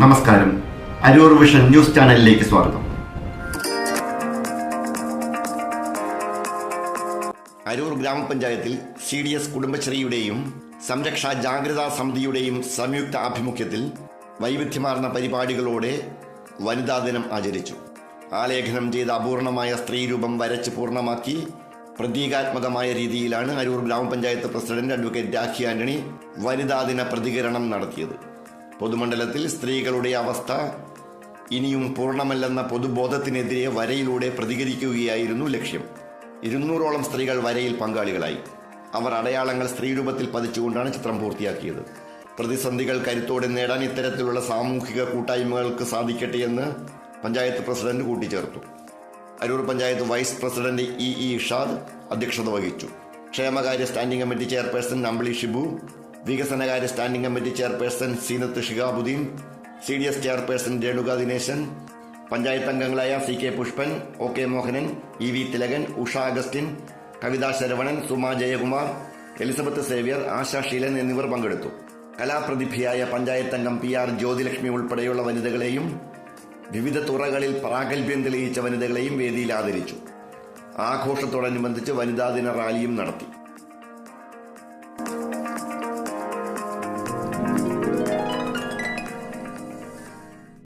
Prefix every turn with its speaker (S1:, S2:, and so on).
S1: നമസ്കാരം. Aroor vision news ചാനലിലേക്ക് സ്വാഗതം. അരൂർ ഗ്രാമപഞ്ചായത്തിൽ സി ഡി എസ് കുടുംബശ്രീയുടെയും സംരക്ഷാ ജാഗ്രതാ സമിതിയുടെയും സംയുക്ത ആഭിമുഖ്യത്തിൽ വൈവിധ്യമാർന്ന പരിപാടികളോടെ വനിതാ ദിനം ആചരിച്ചു. ആലേഖനം ചെയ്ത അപൂർണമായ സ്ത്രീരൂപം വരച്ച് പൂർണമാക്കി പ്രതീകാത്മകമായ രീതിയിലാണ് അരൂർ ഗ്രാമപഞ്ചായത്ത് പ്രസിഡന്റ് അഡ്വക്കേറ്റ് രാഖി ആന്റണി വനിതാ ദിന പ്രതികരണം നടത്തിയത്. പൊതുമണ്ഡലത്തിൽ സ്ത്രീകളുടെ അവസ്ഥ ഇനിയും പൂർണമല്ലെന്ന പൊതുബോധത്തിനെതിരെ വരയിലൂടെ പ്രതികരിക്കുകയായിരുന്നു ലക്ഷ്യം. ഇരുന്നൂറോളം സ്ത്രീകൾ വരയിൽ പങ്കാളികളായി. അവർ അടയാളങ്ങൾ സ്ത്രീരൂപത്തിൽ പതിച്ചുകൊണ്ടാണ് ചിത്രം പൂർത്തിയാക്കിയത്. പ്രതിസന്ധികൾ കരുത്തോടെ നേടാൻ ഇത്തരത്തിലുള്ള സാമൂഹിക കൂട്ടായ്മകൾക്ക് സാധിക്കട്ടെ എന്ന് പഞ്ചായത്ത് പ്രസിഡന്റ് കൂട്ടിച്ചേർത്തു. Aroor panchayat vice president E E Ishad അധ്യക്ഷത വഹിച്ചു. ക്ഷേമകാര്യ standing committee chairperson Ambili Shibu വികസനകാര്യ standing committee chairperson Seenath Shihabuddin C D S chairperson Renuka Dineshan panchayat അംഗങ്ങളായ C K Pushpan O K Mohanan E V Thilakan Usha Augustine Kavitha Saravanan Suma Jayakumar Elizabeth Xavier Asha Sheelan എന്നിവർ പങ്കെടുത്തു. കലാപ്രതിഭയായ പഞ്ചായത്ത് അംഗം P R Jyothilakshmi ഉൾപ്പെടെയുള്ള വനിതകളെയും വിവിധ തുറകളിൽ പ്രാഗൽഭ്യം തെളിയിച്ച വനിതകളെയും വേദിയിൽ ആദരിച്ചു. ആഘോഷത്തോടനുബന്ധിച്ച് വനിതാ ദിന റാലിയും നടത്തി.